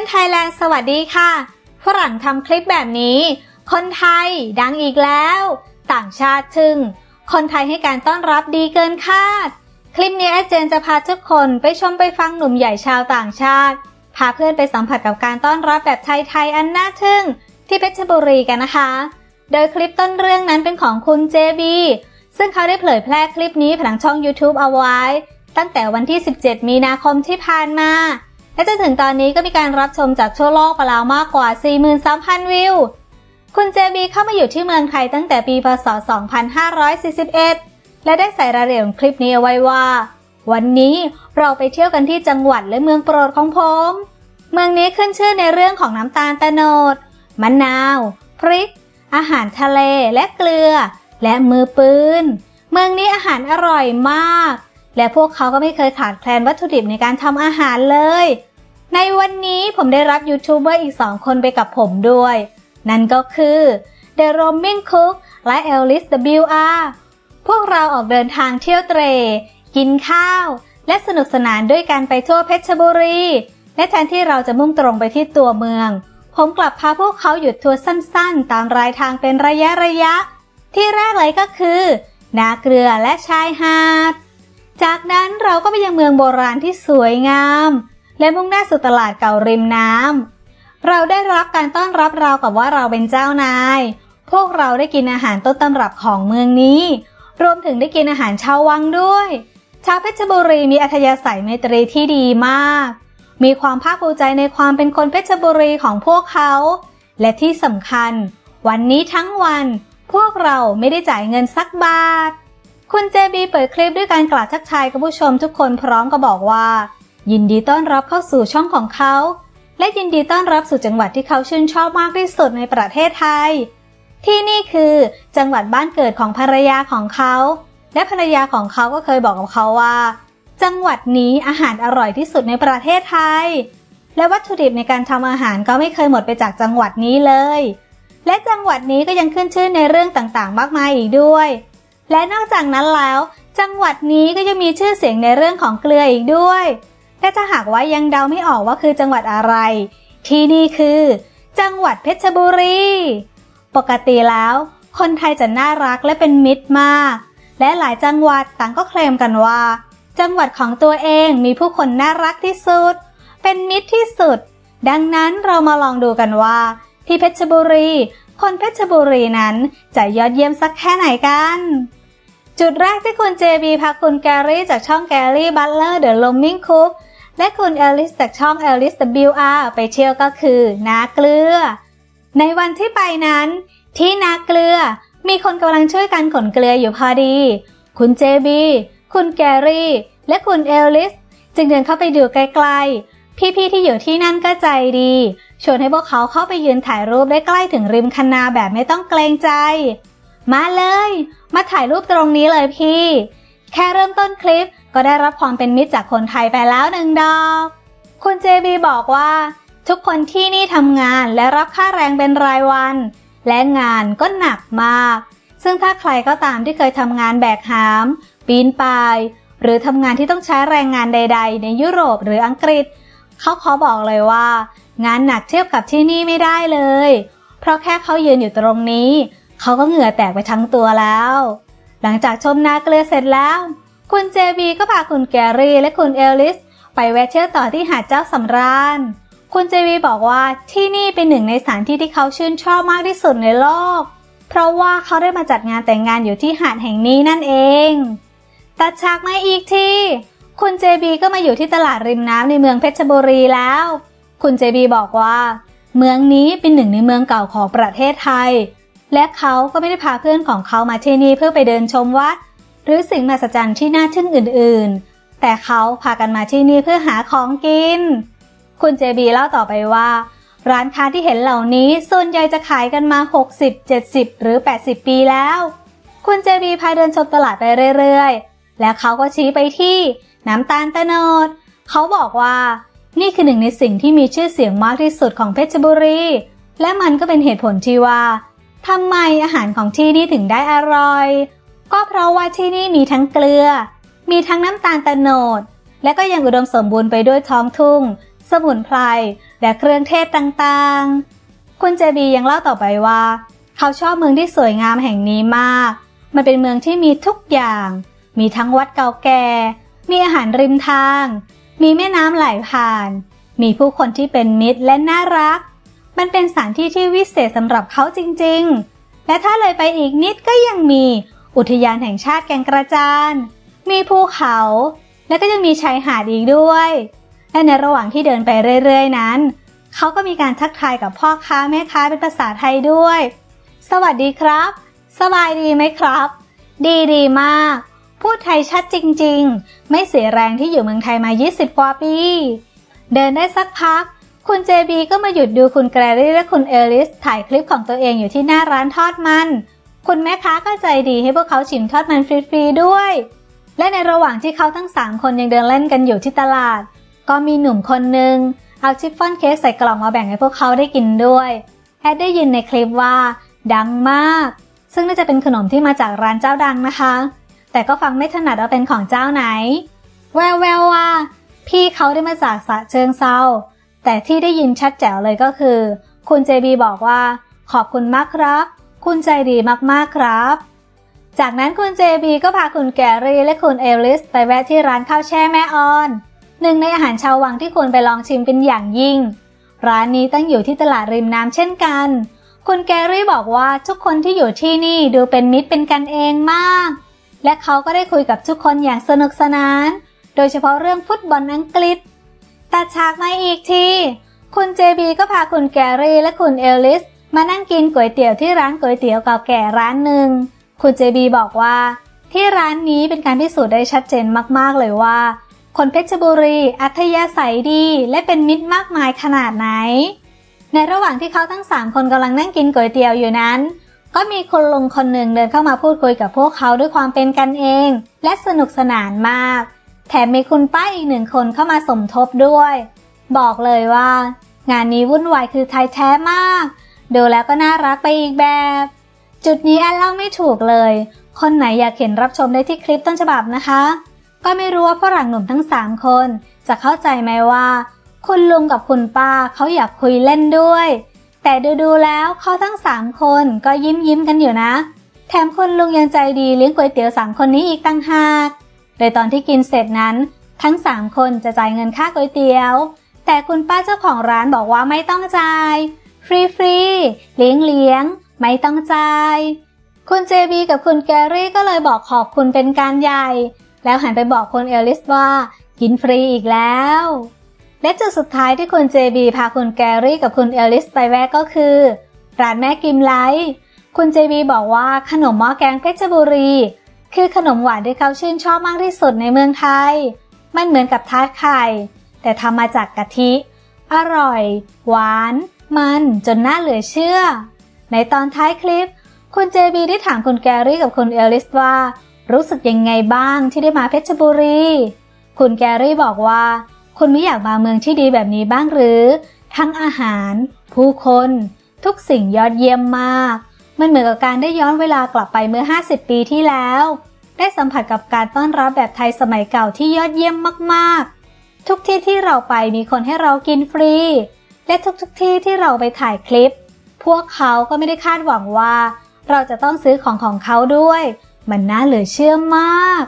นไทยแลนด์สวัสดีค่ะ ฝรั่งทำคลิปแบบนี้ คนไทยดังอีกแล้ว ต่างชาติทึ่ง คนไทยให้การต้อนรับดีเกินคาด คลิปนี้อดเจนจะพาทุกคนไปชมไปฟังหนุ่มใหญ่ชาวต่างชาติ พาเพื่อนไปสัมผัสกับการต้อนรับแบบไทยๆอันน่าทึ่ง ที่เพชรบุรีกันนะคะ โดยคลิปต้นเรื่องนั้นเป็นของคุณ JB ซึ่งเขาได้เผยแพร่คลิปนี้ผ่านช่อง YouTube เอาไว้ ตั้งแต่วันที่ 17 มีนาคมที่ผ่านมา และจนถึงตอนนี้ก็มีการรับชมจากทั่วโลกไปแล้วมากกว่า 43,000 วิว คุณ JB เข้ามาอยู่ที่เมืองไทยตั้งแต่ปีพศ 2541 และได้ใส่รายละเอียดคลิปนี้เอาไว้ว่า วันนี้เราไปเที่ยวกันที่จังหวัดและเมืองโปรดของผม เมืองนี้ขึ้นชื่อในเรื่องของน้ำตาลตะโนด มะนาว พริก อาหารทะเลและเกลือ และมือปืน เมืองนี้อาหารอร่อยมาก และพวกเขาก็ไม่เคยขาดแคลนวัตถุดิบในการทำอาหารเลย ในวันนี้ผมได้รับยูทูบเบอร์อีกสองคนไปกับผมด้วย นั่นก็คือ The Roaming Cook และ Ellis WR พวกเราออกเดินทางเที่ยวเตร กินข้าว และสนุกสนานด้วยกันไปทั่วเพชรบุรี และแทนที่เราจะมุ่งตรงไปที่ตัวเมือง ผมกลับพาพวกเขาหยุดทัวร์สั้นๆ ตามรายทางเป็นระยะระยะ ที่แรกเลยก็คือ นาเกลือและชายหาด จากนั้นเราก็ไปยังเมืองโบราณที่สวยงาม และมุ่งหน้าสู่ตลาดเก่าริมน้ำเราได้รับการต้อนรับราวกับว่าเราเป็นเจ้านาย พวกเราได้กินอาหารต้นตำรับของเมืองนี้ รวมถึงได้กินอาหารชาววังด้วย ชาวเพชรบุรีมีอัธยาศัยไมตรีที่ดีมาก มีความภาคภูมิใจในความเป็นคนเพชรบุรีของพวกเขา และที่สำคัญ วันนี้ทั้งวัน พวกเราไม่ได้จ่ายเงินสักบาท คุณเจบีเปิดคลิปด้วยการกล่าวทักทายกับผู้ชมทุกคนพร้อมกับบอกว่า ยินดีต้อนรับเข้าสู่ช่องของเขา และยินดีต้อนรับสู่จังหวัดที่เขาชื่นชอบมากที่สุดในประเทศไทย ที่นี่คือจังหวัดบ้านเกิดของภรรยาของเขา และภรรยาของเขาก็เคยบอกกับเขาว่า จังหวัดนี้อาหารอร่อยที่สุดในประเทศไทย และวัตถุดิบในการทำอาหารก็ไม่เคยหมดไปจากจังหวัดนี้เลย และจังหวัดนี้ก็ยังขึ้นชื่อในเรื่องต่างๆ มากมายอีกด้วย และนอกจากนั้นแล้ว จังหวัดนี้ก็ยังมีชื่อเสียงในเรื่องของเกลืออีกด้วย และถ้าหากว่ายังเดาไม่ออกว่าคือจังหวัดอะไร ที่นี่คือ จังหวัดเพชรบุรี ปกติแล้ว คนไทยจะน่ารักและเป็นมิตรมาก และหลายจังหวัดต่างก็เคลมกันว่า จังหวัดของตัวเองมีผู้คนน่ารักที่สุด เป็นมิตรที่สุด ดังนั้นเรามาลองดูกันว่า ที่เพชรบุรีคนเพชรบุรีนั้นจะยอดเยี่ยมสักแค่ไหนกัน จุดแรกที่คุณเจบีพาคุณแกรี่จากช่องแกรี่บัตเลอร์เดอะลมมิงคุกและคุณเอลิสจากช่องเอลิส WR ไปเที่ยวก็คือนาเกลือ ในวันที่ไปนั้น ที่นาเกลือมีคนกำลังช่วยกันขนเกลืออยู่พอดี คุณเจบีคุณแกรี่ และคุณเอลิส จึงเดินเข้าไปดูไกลๆ พี่ๆที่อยู่ที่นั่นก็ใจดีชวนให้พวกเขาเข้าไปยืนถ่ายรูปได้ใกล้ถึงริมคันนาแบบไม่ต้องเกรงใจ มาเลย มาถ่ายรูปตรงนี้เลยพี่ แค่เริ่มต้นคลิปก็ได้รับความเป็นมิตรจากคนไทยไปแล้วหนึ่งดอก คุณเจบีบอกว่า ทุกคนที่นี่ทำงานและรับค่าแรงเป็นรายวัน และงานก็หนักมาก ซึ่งถ้าใครก็ตามที่เคยทำงานแบกหาม ปีนป่าย หรือทำงานที่ต้องใช้แรงงานใด ๆ ในยุโรปหรืออังกฤษ เขาขอบอกเลยว่า งานหนักเทียบกับที่นี่ไม่ได้เลย เพราะแค่เขายืนอยู่ตรงนี้ เขาก็เหงื่อแตกไปทั้งตัวแล้ว หลังจากชมนาเกลือเสร็จแล้ว คุณเจบีก็พาคุณแกรี่และคุณเอลลิส ไปแวะเที่ยวต่อที่หาดเจ้าสำราญ คุณเจบีบอกว่าที่นี่เป็นหนึ่งในสถานที่ที่เขาชื่นชอบมากที่สุดในโลก เพราะว่าเขาได้มาจัดงานแต่งงานอยู่ที่หาดแห่งนี้นั่นเอง ตัดฉากมาอีกทีคุณเจบีก็มาอยู่ที่ตลาดริมน้ำในเมืองเพชรบุรีแล้ว คุณเจบีบอกว่า เมืองนี้เป็นหนึ่งในเมืองเก่าของประเทศไทย และเขาก็ไม่ได้พาเพื่อนของเขามาที่นี่เพื่อไปเดินชมวัด หรือสิ่งมหัศจรรย์ที่น่าทึ่งอื่นๆ แต่เขาพากันมาที่นี่เพื่อหาของกิน คุณเจบีเล่าต่อไปว่า ร้านค้าที่เห็นเหล่านี้ส่วนใหญ่จะขายกันมา 60 70 หรือ 80 ปีแล้ว คุณเจบีพาเดินชมตลาดไปเรื่อยๆ และเขาก็ชี้ไปที่น้ำตาลตะโนด เขาบอกว่านี่คือหนึ่งในสิ่งที่มีชื่อเสียงมากที่สุดของเพชรบุรี และมันก็เป็นเหตุผลที่ว่า ทำไมอาหารของที่นี่ถึงได้อร่อย ก็เพราะว่าที่นี่มีทั้งเกลือ มีทั้งน้ำตาลตะโนด และก็ยังอุดมสมบูรณ์ไปด้วยท้องทุ่ง สมุนไพร และเครื่องเทศต่างๆ คุณเจบียังเล่าต่อไปว่า เขาชอบเมืองที่สวยงามแห่งนี้มาก มันเป็นเมืองที่มีทุกอย่าง มีทั้งวัดเก่าแก่ มีอาหารริมทาง มีแม่น้ำไหลผ่าน มีผู้คนที่เป็นมิตรและน่ารัก มันเป็นสถานที่ที่วิเศษสำหรับเขาจริงๆ และถ้าเลยไปอีกนิดก็ยังมีอุทยานแห่งชาติแก่งกระจาน มีภูเขา และก็ยังมีชายหาดอีกด้วย และในระหว่างที่เดินไปเรื่อยๆ นั้น เขาก็มีการทักทายกับพ่อค้าแม่ค้าเป็นภาษาไทยด้วย สวัสดีครับ สบายดีไหมครับ ดีดีมาก พูดไทยชัดจริงๆ ไม่เสียแรงที่อยู่เมืองไทยมา 20 กว่าปี เดินได้สักพัก คุณเจบีก็มาหยุดดูคุณแกรรี่และคุณเอลิสถ่ายคลิปของตัวเองอยู่ที่หน้าร้านทอดมัน คุณแม่ค้าก็ใจดีให้พวกเขาชิมทอดมันฟรีๆด้วย และในระหว่างที่เขาทั้ง 3 คนยังเดินเล่นกันอยู่ที่ตลาด ก็มีหนุ่มคนหนึ่งเอาชิฟฟ่อนเค้กใส่กล่องมาแบ่งให้พวกเขาได้กินด้วยแอดได้ยินในคลิปว่า ดังมาก ซึ่งน่าจะเป็นขนมที่มาจากร้านเจ้าดังนะคะ แต่ก็ฟังไม่ถนัดว่าเป็นของเจ้าไหน แววแววว่า พี่เขาได้มาจากสะเชิงเซา แต่ที่ได้ยินชัดแจ๋วเลยก็คือ คุณเจบีบอกว่า ขอบคุณมากครับ คุณใจดีมากๆครับ จากนั้นคุณเจบีก็พาคุณแกรี่และคุณเอลิสไปแวะที่ร้านข้าวแช่แม่ออนหนึ่งในอาหารชาววังที่คุณไปลองชิมเป็นอย่างยิ่ง ร้านนี้ตั้งอยู่ที่ตลาดริมน้ำเช่นกัน คุณแกรี่บอกว่าทุกคนที่อยู่ที่นี่ดูเป็นมิตรเป็นกันเองมาก และเขาก็ได้คุยกับทุกคนอย่างสนุกสนาน โดยเฉพาะเรื่องฟุตบอลอังกฤษ ตัดฉากมาอีกที คุณเจบีก็พาคุณแกรี่และคุณเอลลิส มานั่งกินก๋วยเตี๋ยวที่ร้านก๋วยเตี๋ยวเก่าแก่ร้านหนึ่ง คุณเจบีบอกว่า ที่ร้านนี้เป็นการพิสูจน์ได้ชัดเจนมากๆเลยว่า คนเพชรบุรี อัธยาศัยดีและเป็นมิตรมากมายขนาดไหน ในระหว่างที่เขาทั้งสามคนกำลังนั่งกินก๋วยเตี๋ยวอยู่นั้น ก็มีคนลงคนหนึ่งเดินเข้ามาพูดคุยกับพวกเขาด้วยความเป็นกันเอง และสนุกสนานมาก แถมมีคุณป้าอีกหนึ่งคนเข้ามาสมทบด้วย บอกเลยว่า งานนี้วุ่นวายคือไทยแท้มาก ดูแล้วก็น่ารักไปอีกแบบ จุดนี้แอนเล่าไม่ถูกเลย คนไหนอยากเห็นรับชมได้ที่คลิปต้นฉบับนะคะ ก็ไม่รู้ว่าฝรั่งหนุ่มทั้ง 3 คน จะเข้าใจไหมว่า คุณลุงกับคุณป้าเขาอยากคุยเล่นด้วย แต่ดูๆแล้วเขาทั้ง 3 คนก็ยิ้มยิ้มกันอยู่นะ แถมคุณลุงยังใจดีเลี้ยงก๋วยเตี๋ยวสามคนนี้อีกตั้งหาก โดยตอนที่กินเสร็จนั้น ทั้ง 3 คนจะจ่ายเงินค่าก๋วยเตี๋ยว แต่คุณป้าเจ้าของร้านบอกว่าไม่ต้องจ่าย ฟรีฟรีๆเลี้ยงเลี้ยง ไม่ต้องจ่าย คุณเจบีกับคุณแกรี่ก็เลยบอกขอบคุณเป็นการใหญ่ แล้วหันไปบอกคุณเอลิสว่า กินฟรีอีกแล้ว และจุดสุดท้ายที่คุณเจบีพาคุณแกรี่กับคุณเอลิสไปแวะก็คือร้านแม่กิมไลท์คุณเจบีบอกว่าขนมหม้อแกงเพชรบุรี คือขนมหวานที่เขาชื่นชอบมากที่สุดในเมืองไทย มันเหมือนกับทาร์ตไข่ แต่ทำมาจากกะทิ อร่อย หวาน มันจนน่าเหลือเชื่อ ในตอนท้ายคลิป คุณเจบีได้ถามคุณแกรี่กับคุณเอลิสว่า รู้สึกยังไงบ้างที่ได้มาเพชรบุรี คุณแกรี่บอกว่า คุณไม่อยากมาเมืองที่ดีแบบนี้บ้างหรือ ทั้งอาหาร ผู้คน ทุกสิ่งยอดเยี่ยมมาก มันเหมือนกับการได้ย้อนเวลากลับไปเมื่อ 50 ปีที่แล้ว ได้สัมผัสกับการต้อนรับแบบไทยสมัยเก่าที่ยอดเยี่ยมมากๆ ทุกที่ที่เราไปมีคนให้เรากินฟรี และทุกๆที่ที่เราไปถ่ายคลิป พวกเขาก็ไม่ได้คาดหวังว่า เราจะต้องซื้อของของเขาด้วย มันน่าเหลือเชื่อมาก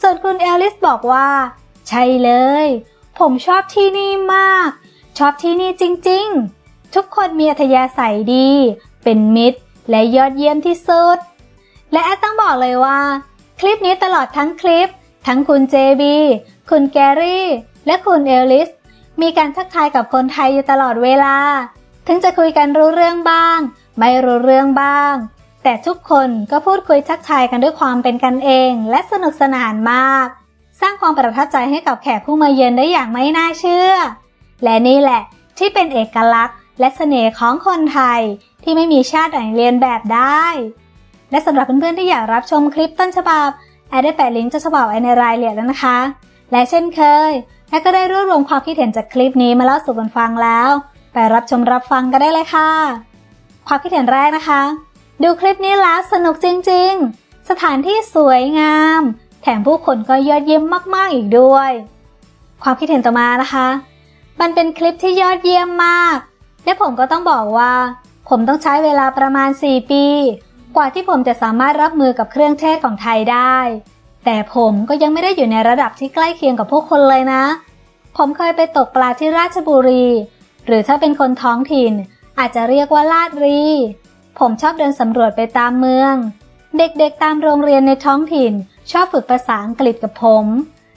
ส่วนคุณเอลิสบอกว่า ใช่เลย ผมชอบที่นี่มาก ชอบที่นี่จริงๆ ทุกคนมีอัธยาศัยดี เป็นมิตร และยอดเยี่ยมที่สุด และแอดต้องบอกเลยว่า คลิปนี้ตลอดทั้งคลิป ทั้งคุณเจบีคุณแกรี่ และคุณเอลิส มีการทักทายกับคนไทยอยู่ตลอดเวลา ถึงจะคุยกันรู้เรื่องบ้าง ไม่รู้เรื่องบ้าง แต่ทุกคนก็พูดคุยทักทายกันด้วยความเป็นกันเอง และสนุกสนานมาก สร้างความประทับใจให้กับแขกผู้มาเยือนได้อย่างไม่น่าเชื่อ และนี่แหละที่เป็นเอกลักษณ์และเสน่ห์ของคนไทย ที่ไม่มีชาติไหนเรียนแบบได้ และสำหรับเพื่อนๆที่อยากรับชมคลิปต้นฉบับแอดได้แปะลิงก์ต้นฉบับไว้ในรายละเอียดแล้วนะคะ และเช่นเคยแอดก็ได้รวบรวมความคิดเห็นจากคลิปนี้มาเล่าสู่กันฟังแล้ว ไปรับชมรับฟังกันได้เลยค่ะ ความคิดเห็นแรกนะคะ ดูคลิปนี้แล้วสนุกจริง ๆ สถานที่สวยงาม แถมผู้คนก็ยอดเยี่ยมมากๆอีกด้วย ความคิดเห็นต่อมานะคะ มันเป็นคลิปที่ยอดเยี่ยมมาก และผมก็ต้องบอกว่า ผมต้องใช้เวลาประมาณ 4 ปี กว่าที่ผมจะสามารถรับมือกับเครื่องเทศของไทยได้ แต่ผมก็ยังไม่ได้อยู่ในระดับที่ใกล้เคียงกับพวกคนเลยนะ ผมเคยไปตกปลาที่ราชบุรี หรือถ้าเป็นคนท้องถิ่น อาจจะเรียกว่าลาดรี ผมชอบเดินสำรวจไปตามเมือง เด็กๆตามโรงเรียนในท้องถิ่น ชอบฝึกภาษาอังกฤษกับผม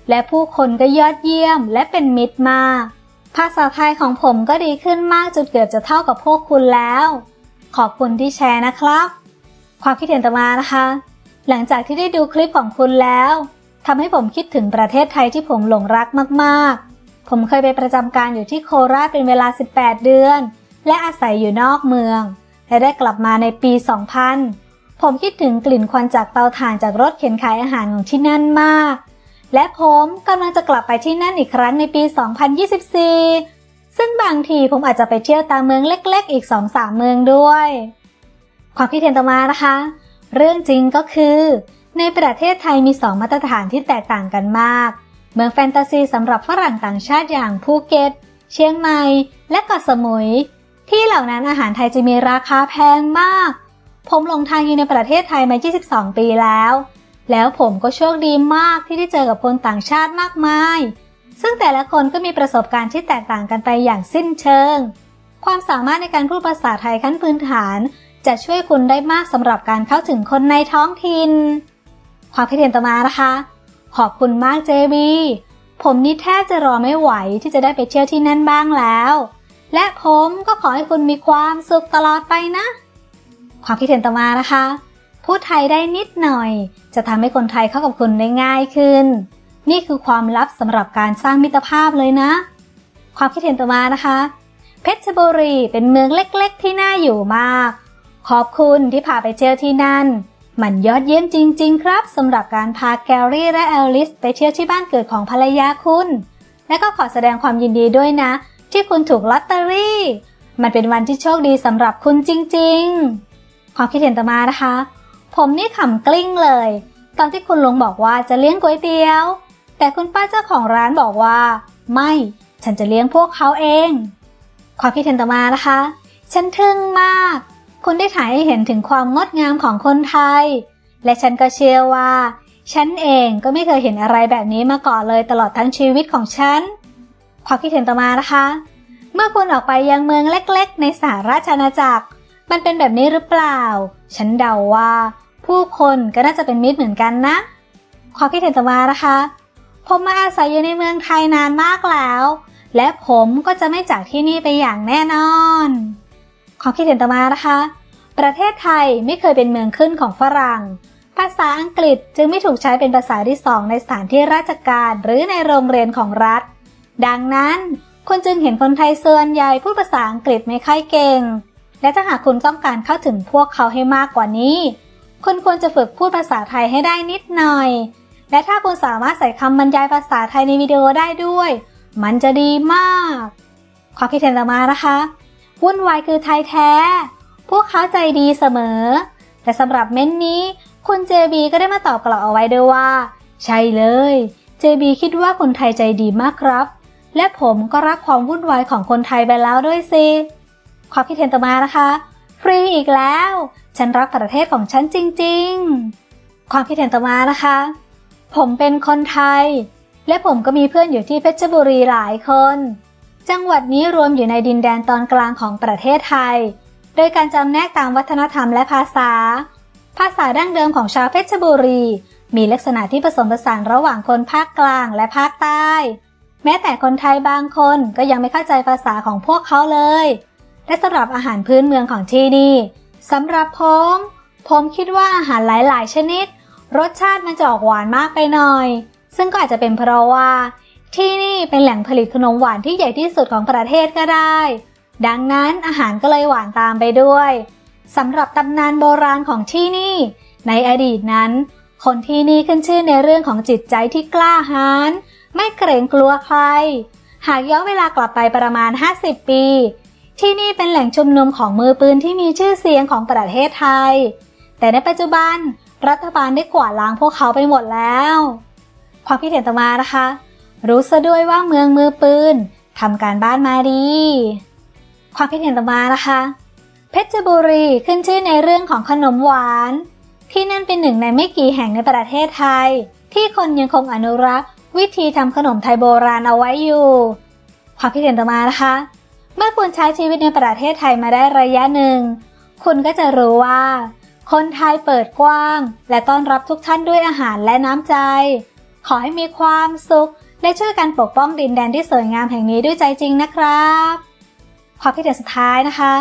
และผู้คนก็ยอดเยี่ยมและเป็นมิตรมาก ภาษาไทยของผมก็ดีขึ้นมากจนเกือบจะเท่ากับพวกคุณแล้ว ขอบคุณที่แชร์นะครับ ความคิดเห็นต่อมานะคะ หลังจากที่ได้ดูคลิปของคุณแล้วทำให้ผมคิดถึงประเทศไทยที่ผมหลงรักมากๆ ผมเคยไปประจำการอยู่ที่โคราชเป็นเวลา 18 เดือน และอาศัยอยู่นอกเมือง และได้กลับมาในปี 2000 ผมคิดถึงกลิ่นควันจากเตาถ่านจากรถเข็นขายอาหารของที่นั่นมาก และผมกำลังจะกลับไปที่นั่นอีกครั้งในปี 2024 ซึ่งบางทีผมอาจจะไปเที่ยวตามเมืองเล็กๆ อีก 2-3 เมืองด้วย ความคิดเห็นต่อมานะคะ เรื่องจริงก็คือ ในประเทศไทยมี 2 มาตรฐานที่แตกต่างกันมาก เมืองแฟนตาซีสำหรับฝรั่งต่างชาติอย่างภูเก็ต เชียงใหม่ และเกาะสมุย ที่เหล่านั้นอาหารไทยจะมีราคาแพงมาก ผมหลงทางอยู่ในประเทศไทยมา 22 ปีแล้ว แล้วผมก็โชคดีมากที่ได้เจอกับคนต่างชาติมากมาย ซึ่งแต่ละคนก็มีประสบการณ์ที่แตกต่างกันไปอย่างสิ้นเชิง ความสามารถในการพูดภาษาไทยขั้นพื้นฐาน จะช่วยคุณได้มากสำหรับการเข้าถึงคนในท้องถิ่น ความคิดเห็นต่อมานะคะ ขอบคุณมากเจบีผมนี่แทบจะรอไม่ไหวที่จะได้ไปเที่ยวที่นั่นบ้างแล้ว และผมก็ขอให้คุณมีความสุขตลอดไปนะ ความคิดเห็นต่อมานะคะ พูดไทยได้นิดหน่อย จะทำให้คนไทยเข้ากับคุณได้ง่ายขึ้น นี่คือความลับสำหรับการสร้างมิตรภาพเลยนะ ความคิดเห็นต่อมานะคะ เพชรบุรีเป็นเมืองเล็กๆ ที่น่าอยู่มาก ขอบคุณที่พาไปเที่ยวที่นั่น มันยอดเยี่ยมจริง ๆ ครับสำหรับการพาแกลลี่และแอลลิสไปเที่ยวที่บ้านเกิดของภรรยาคุณ และก็ขอแสดงความยินดีด้วยนะ ที่คุณถูกลอตเตอรี่ มันเป็นวันที่โชคดีสำหรับคุณจริง ๆ ความคิดเห็นต่อมานะคะ ผมนี่ขำกลิ้งเลย ตอนที่คุณลุงบอกว่าจะเลี้ยงก๋วยเตี๋ยว แต่คุณป้าเจ้าของร้านบอกว่า ไม่ ฉันจะเลี้ยงพวกเขาเอง ความคิดเห็นต่อมานะคะ ฉันทึ่งมาก คุณได้ถ่ายให้เห็นถึงความงดงามของคนไทย และฉันก็เชื่อว่า ฉันเองก็ไม่เคยเห็นอะไรแบบนี้มาก่อนเลยตลอดทั้งชีวิตของฉัน ความคิดเห็นต่อมานะคะ เมื่อคุณออกไปยังเมืองเล็ก ๆ ในสหราชอาณาจักรมันเป็นแบบนี้หรือเปล่า ฉันเดาว่า ผู้คนก็น่าจะเป็นมิตรเหมือนกันนะ ความคิดเห็นต่อมานะคะ ผมมาอาศัยอยู่ในเมืองไทยนานมากแล้ว และผมก็จะไม่จากที่นี่ไปอย่างแน่นอน ความคิดเห็นต่อมานะคะ ประเทศไทยไม่เคยเป็นเมืองขึ้นของฝรั่ง ภาษาอังกฤษจึงไม่ถูกใช้เป็นภาษาที่สองในสถานที่ราชการหรือในโรงเรียนของรัฐ ดังนั้นคุณจึงเห็นคนไทยส่วนใหญ่พูดภาษาอังกฤษไม่ค่อยเก่ง และถ้าหากคุณต้องการเข้าถึงพวกเขาให้มากกว่านี้ คุณควรจะฝึกพูดภาษาไทยให้ได้นิดหน่อย และถ้าคุณสามารถใส่คำบรรยายภาษาไทยในวิดีโอได้ด้วย มันจะดีมาก ความคิดเห็นต่อมานะคะวุ่นวายคือไทยแท้ พวกเขาใจดีเสมอ แต่สำหรับเม้นนี้ คุณเจบีก็ได้มาตอบกลับเอาไว้ด้วยว่า ใช่เลยเจบีคิดว่าคนไทยใจดีมากครับ และผมก็รักความวุ่นวายของคนไทยไปแล้วด้วยสิความคิดเห็นต่อมานะคะ ฟรีอีกแล้ว ฉันรักประเทศของฉันจริงๆ ความคิดเห็นต่อมานะคะ ผมเป็นคนไทย และผมก็มีเพื่อนอยู่ที่เพชรบุรีหลายคน จังหวัดนี้รวมอยู่ในดินแดนตอนกลางของประเทศไทย โดยการจำแนกตามวัฒนธรรมและภาษา ภาษาดั้งเดิมของชาวเพชรบุรี มีลักษณะที่ผสมผสานระหว่างคนภาคกลางและภาคใต้ แม้แต่คนไทยบางคนก็ยังไม่เข้าใจภาษาของพวกเขาเลยและสำหรับอาหารพื้นเมืองของที่นี่ สำหรับผม ผมคิดว่าอาหารหลาย ๆ ชนิด รสชาติมันจะออกหวานมากไปหน่อย ซึ่งก็อาจจะเป็นเพราะว่า ที่นี่เป็นแหล่งผลิตขนมหวานที่ใหญ่ที่สุดของประเทศก็ได้ ดังนั้นอาหารก็เลยหวานตามไปด้วยสำหรับตำนานโบราณของที่นี่ ในอดีตนั้น คนที่นี่ขึ้นชื่อในเรื่องของจิตใจที่กล้าหาญไม่เกรงกลัวใคร หากย้อนเวลากลับไปประมาณ 50 ปี ที่นี่เป็นแหล่งชุมนุมของมือปืนที่มีชื่อเสียงของประเทศไทย แต่ในปัจจุบันรัฐบาลได้กวาดล้างพวกเขาไปหมดแล้ว ความคิดเห็นต่อมานะคะ รู้ซะด้วยว่าเมืองมือปืนทำการบ้านมาดี ความคิดเห็นต่อมานะคะ เพชรบุรีขึ้นชื่อในเรื่องของขนมหวาน ที่นั่นเป็นหนึ่งในไม่กี่แห่งในประเทศไทย ที่คนยังคงอนุรักษ์ วิธีทำขนมไทยโบราณเอาไว้อยู่ ความคิดเห็นต่อมานะคะ เมื่อคุณใช้ชีวิตในประเทศไทยมาได้ระยะหนึ่ง คุณก็จะรู้ว่า คนไทยเปิดกว้าง และต้อนรับทุกท่านด้วยอาหารและน้ำใจ ขอให้มีความสุข และช่วยกันปกป้องดินแดนที่สวยงามแห่งนี้ด้วยใจจริงนะครับความคิดเห็นสุดท้ายนะคะ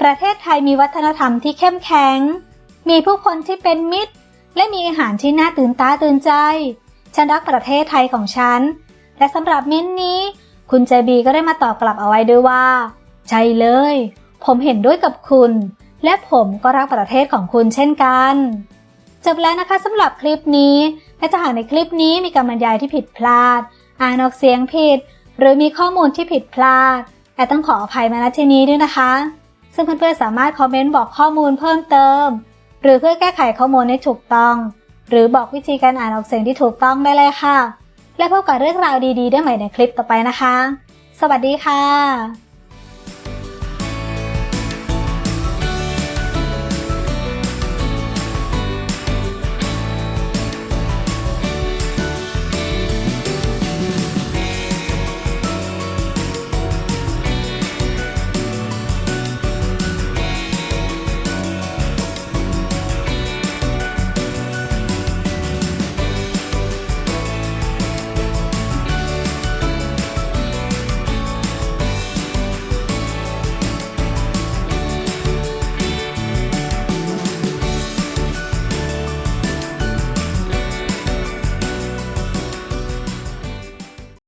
ประเทศไทยมีวัฒนธรรมที่เข้มแข็ง มีผู้คนที่เป็นมิตร และมีอาหารที่น่าตื่นตาตื่นใจ ฉันรักประเทศไทยของฉัน และสำหรับมิ้นนี้ คุณเจบีก็ได้มาตอบกลับเอาไว้ด้วยว่า ใช่เลย ผมเห็นด้วยกับคุณ และผมก็รักประเทศของคุณเช่นกัน จบแล้วนะคะสำหรับคลิปนี้และถ้าหากในคลิปนี้มีการบรรยายที่ผิดพลาด อ่านออกเสียงผิด หรือมีข้อมูลที่ผิดพลาดแต่ต้องขออภัยมาณที่นี้ด้วยนะคะ ซึ่งเพื่อนๆสามารถคอมเมนต์บอกข้อมูลเพิ่มเติม หรือเพื่อแก้ไขข้อมูลให้ถูกต้อง หรือบอกวิธีการอ่านออกเสียงที่ถูกต้องได้เลยค่ะ และพบกับเรื่องราวดีๆ ได้ใหม่ในคลิปต่อไปนะคะ สวัสดีค่ะ